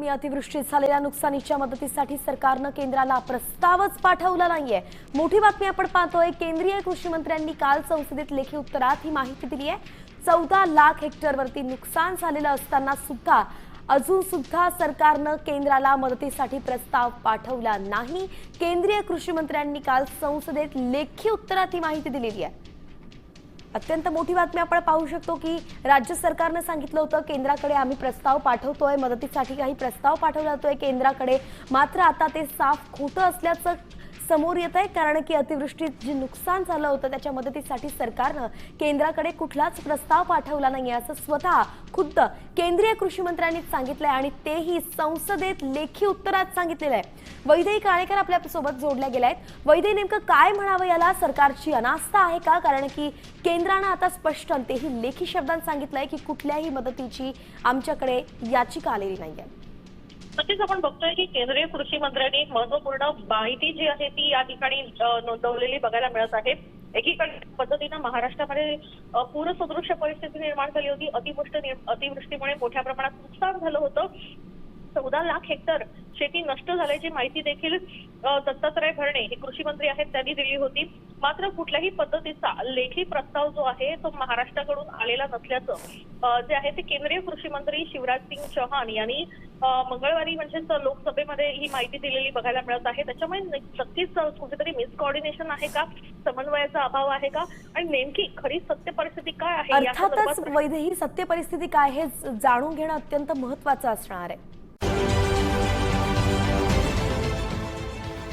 मी अतिवृष्टीत झालेल्या नुकसानीच्या मदतीसाठी सरकारनं केंद्राला प्रस्तावच पाठवला नाहीये. मोठी बातमी आपण पाहतोय केंद्रीय कृषी मंत्र्यांनी काल संसदेत लेखी उत्तरात ही माहिती दिली आहे. चौदा लाख हेक्टरवरती नुकसान झालेलं असताना सुद्धा अजून सुद्धा सरकारनं केंद्राला मदतीसाठी प्रस्ताव पाठवला नाही. केंद्रीय कृषी मंत्र्यांनी काल संसदेत लेखी उत्तरात ही माहिती दिलेली आहे. अत्यंत मोठी बातमी आपण पाहू शकतो की राज्य सरकारनं सांगितलं होतं केंद्राकडे आम्ही प्रस्ताव पाठवतोय मदतीसाठी काही प्रस्ताव पाठवला जातोय केंद्राकडे. मात्र आता ते साफ खोटं असल्याचं समोर येत आहे कारण की अतिवृष्टीत जे नुकसान झालं होतं त्याच्या मदतीसाठी सरकारनं केंद्राकडे कुठलाच प्रस्ताव पाठवला नाही असं स्वतः खुद्द केंद्रीय कृषी मंत्र्यांनीच सांगितलंय आणि तेही संसदेत लेखी उत्तरात सांगितलेलं आहे. वैदेही काळेकर आपल्यासोबत जोडल्या गेल्या आहेत. वैदेही नेमकं काय म्हणावं याला सरकारची अनास्था आहे का? कारण की केंद्रानं आता स्पष्ट तेही लेखी शब्दांत सांगितलंय की कुठल्याही मदतीची आमच्याकडे याचिका आलेली नाही आहे नक्कीच आपण बघतोय की केंद्रीय कृषी मंत्र्यांनी एक महत्त्वपूर्ण माहिती जी आहे ती या ठिकाणी नोंदवलेली बघायला मिळत आहे. एकीकडे पद्धतीनं महाराष्ट्रामध्ये पूरसदृश्य परिस्थिती निर्माण झाली होती. अतिवृष्टी अतिवृष्टीमुळे मोठ्या प्रमाणात नुकसान झालं होतं. चौदा लाख हेक्टर शेती नष्ट झाल्याची माहिती देखील दत्तात्रय भरणे हे कृषी मंत्री आहेत त्यांनी दिली होती. मात्र कुठल्याही पद्धतीचा लेखी प्रस्ताव जो आहे तो महाराष्ट्राकडून आलेला नसल्याचं जे आहे ते केंद्रीय कृषी मंत्री शिवराज सिंग चौहान यांनी मंगळवारी म्हणजेच लोकसभेमध्ये ही माहिती दिलेली बघायला मिळत आहे. त्याच्यामुळे नक्कीच कुठेतरी मिसकॉर्डिनेशन आहे का? समन्वयाचा अभाव आहे का? आणि नेमकी खरी सत्य परिस्थिती काय आहे अर्थातच सत्य परिस्थिती काय हे जाणून घेणं अत्यंत महत्वाचं असणार आहे.